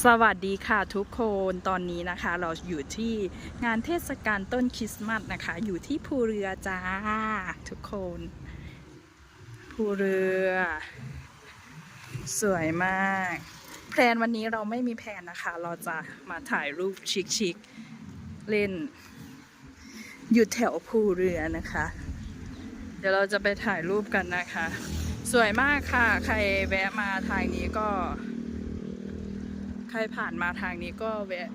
สวัสดีค่ะทุกคนตอนนี้นะคะเราอยู่ที่งานเทศกาลต้นคริสต์มาสนะคะ อยู่ที่ภูเรือจ้าทุกคนภูเรือ สวยมาก แพลนวันนี้เราไม่มีแพลนนะคะ เราจะมาถ่ายรูปชิคๆเล่น อยู่แถวภูเรือนะคะ เดี๋ยวเราจะไปถ่ายรูปกันนะคะ สวยมากค่ะ ใครแวะมาทางนี้ก็ ใครผ่านมาทางนี้ก็แวะ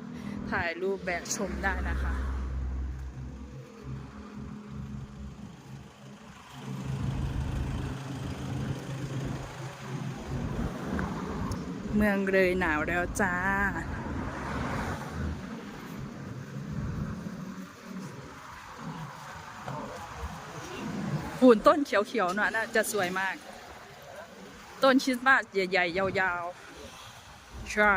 ถ่ายรูปแวะชมได้นะคะเมืองเลยหนาวแล้วจ้าหุ่นต้นเขียวๆน่ะน่าจะสวยมาก ต้นคริสต์มาสใหญ่ๆ ยาวๆ ใช่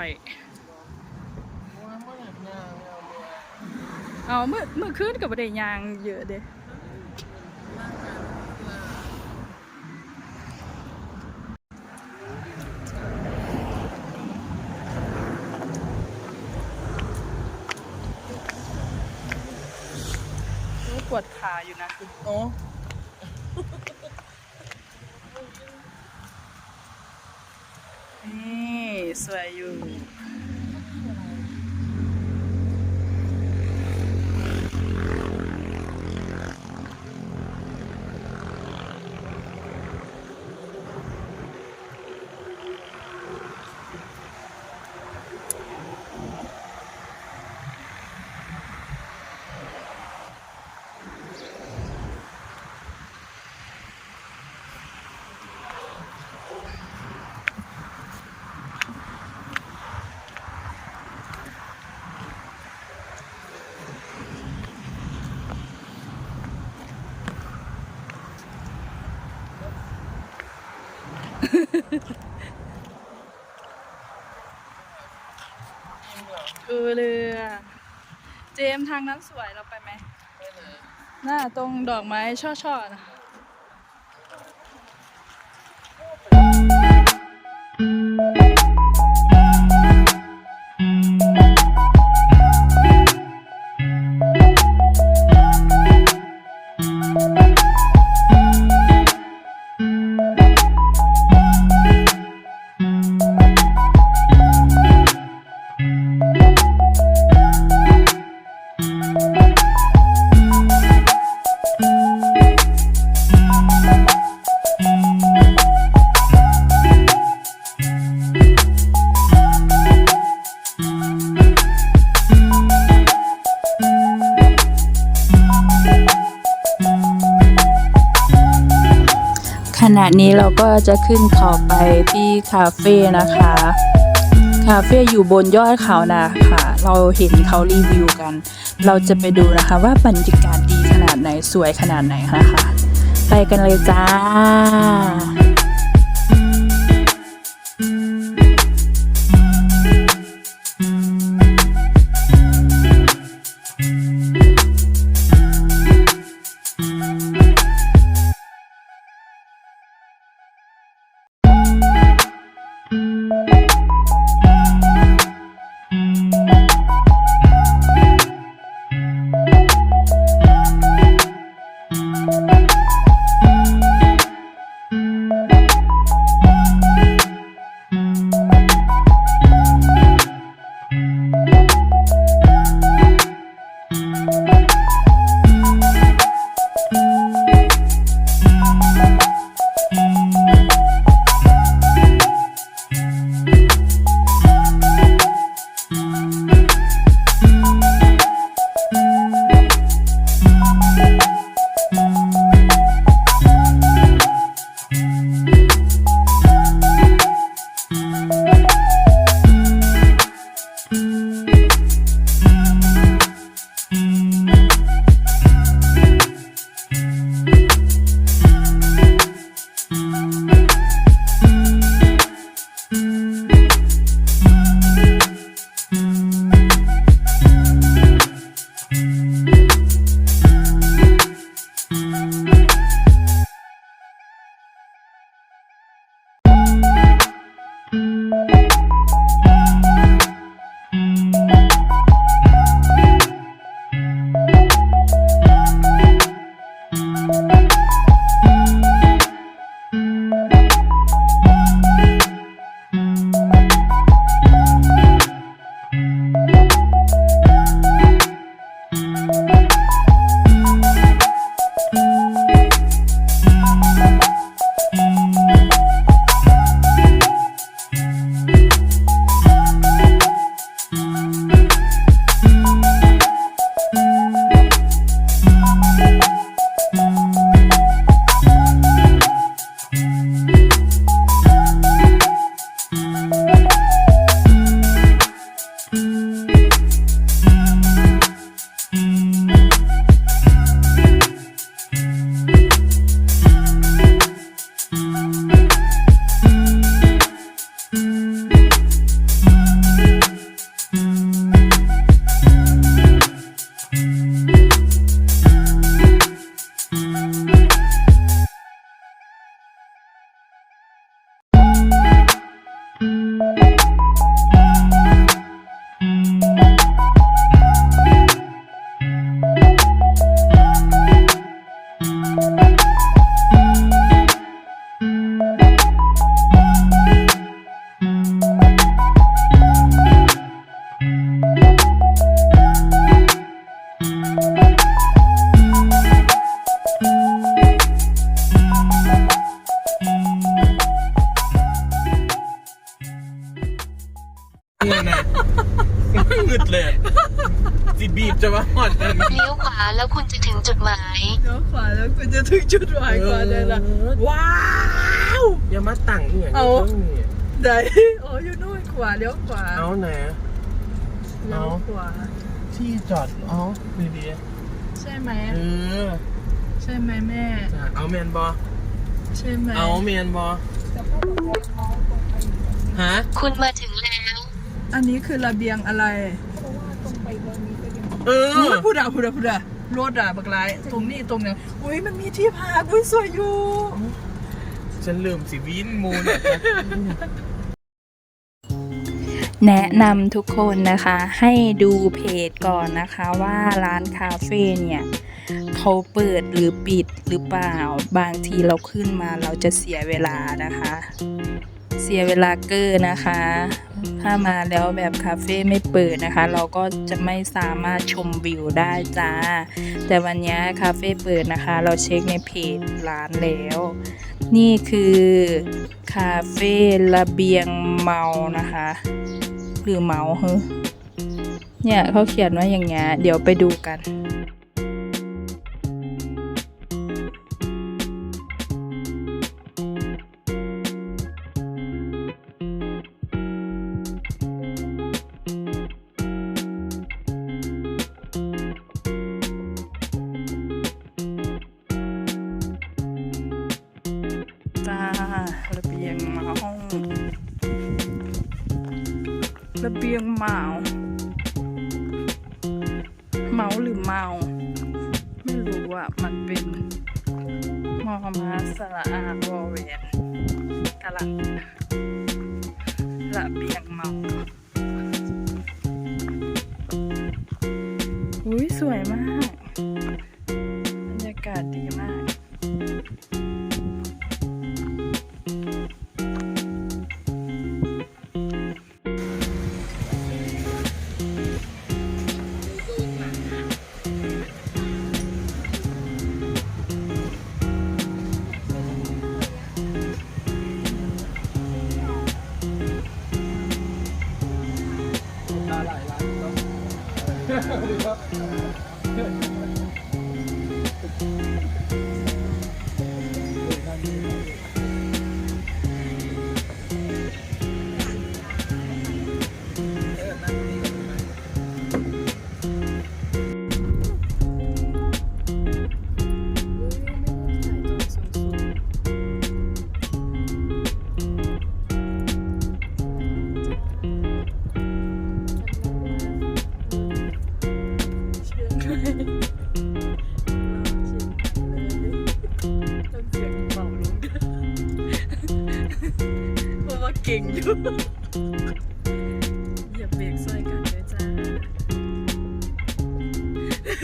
เอาเมื่อเมื่อคืนกับประเดยางเยอะเด้ปวดขาอยู่นะโอ้ นี่ส คือเรือ เจมทางนั้นสวยเราไปไหมไปเลยน่าตรงดอกไม้ช่อๆนะ นี้เราก็จะขึ้นเขาไปที่คาเฟ่นะคะ คาเฟ่อยู่บนยอดเขานะคะ เราเห็นเขารีวิวกัน เราจะไปดูนะคะว่าบรรยากาศดีขนาดไหนสวยขนาดไหนนะคะ ไปกันเลยจ้าายก่อนเลยล่ะว้าวอย่ามาตั้งเนี่ยเอาเรื่องนี้ไหนอ๋ออยู่นู่นขวาเลี้ยวขวาเอาไหนเลี้ยวขวาที่จอดเอาดีดีใช่ไหมเออใช่ไหมแม่ เอาเมียนบอใช่ไหมเอาเมียนบอฮะคุณมาถึงแล้ว อันนี้คือระเบียงอะไรเออพูดอะพูดอะพูดอะ รถอะบักไลายตรงนี้ตรงนี้ยอุ้ยมันมีที่พักอุ้ยสวยอยู่ ฉันลืมสิวินมูนแนะนำทุกคนนะคะให้ดูเพจก่อนนะคะว่าร้านคาเฟ่เนี่ยเขาเปิดหรือปิดหรือเปล่า บางทีเราขึ้นมาเราจะเสียเวลานะคะ เสียเวลาเกอร์นะคะ ถ้ามาแล้วแบบคาเฟ่ไม่เปิดนะคะ เราก็จะไม่สามารถชมวิวได้จ้า แต่วันนี้คาเฟ่เปิดนะคะ เราเช็คในเพจร้านแล้ว นี่คือคาเฟ่ระเบียงเมานะคะ หรือเมาเฮ้เนี่ยเขาเขียนว่าอย่างเงี้ยเดี๋ยวไปดูกัน ระเบียงเมา เมาหรือเมา ไม่รู้ว่ามันเป็นมอมาสระอาวอแวนกะลังระเบียงเมา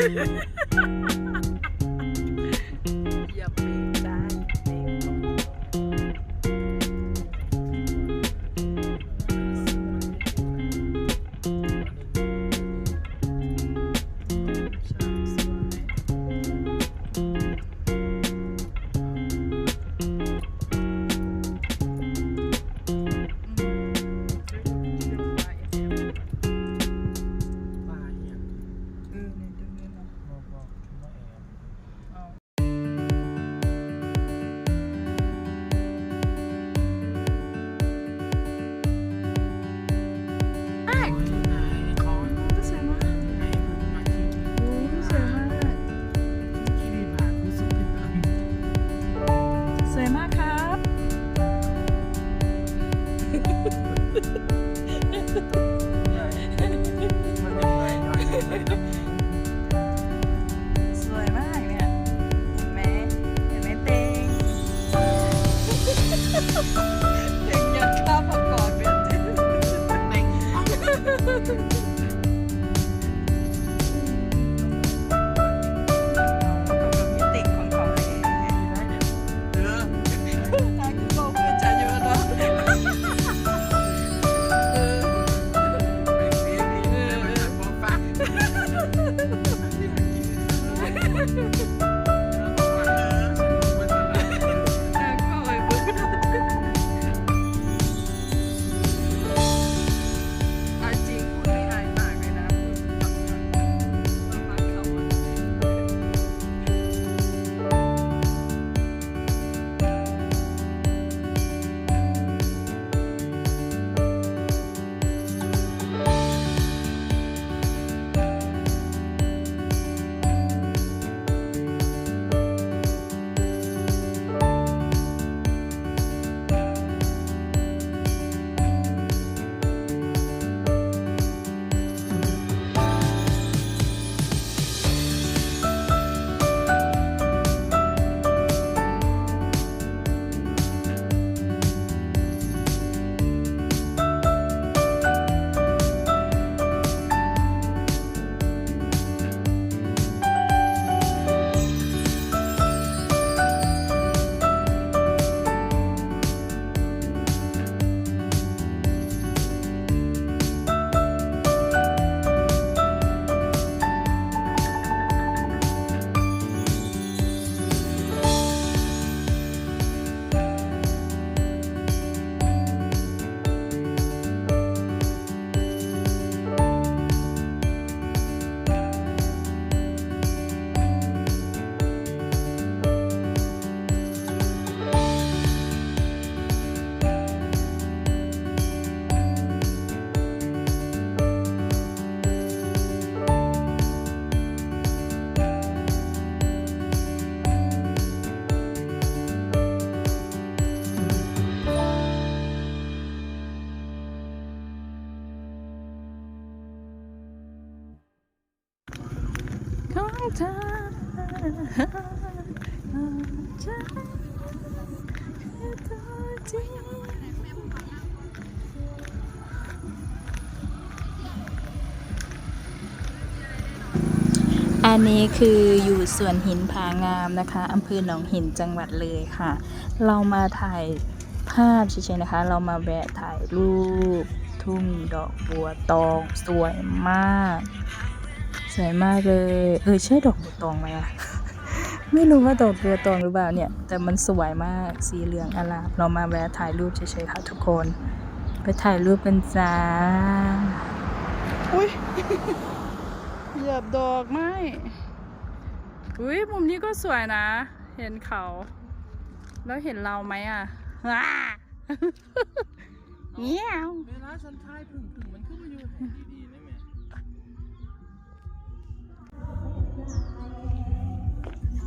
Bye. เธอฉันคือตัวจริงอันนี้คืออยู่สวนหินผางามนะคะอำเภอหนองหินจังหวัดเลยค่ะ เรามาถ่ายภาพเฉยๆนะคะ เรามาแวะถ่ายรูป ทุ่งดอกบัวตองสวยมาก สวยมากเลย เออใช่ดอกบัวตองไหมอะไม่รู้ว่าดอกบัวตองหรือเปล่าเนี่ย แต่มันสวยมากสีเหลืองอลามเรามาแวะถ่ายรูปเฉยๆค่ะทุกคน ไปถ่ายรูปกันจ้าอุ้ยเหยียบดอกไม้อุ้ยมุมนี้ก็สวยนะ เห็นเขา แล้วเห็นเราไหมอะว้าเงี้ยวเวลาฉันทายพึ่งพึ่งมันขึ้นมาอยู่ดีๆได้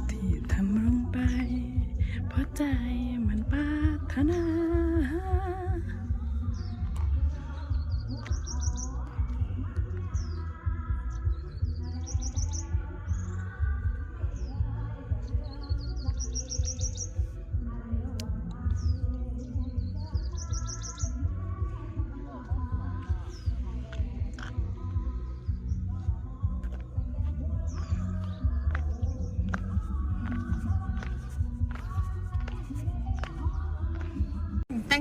ที่ทำลงไป เพราะใจมันปรารถนา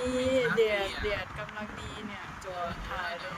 ดีเดียดเดียดกำลังดีเนี่ยจวถ่ายเลย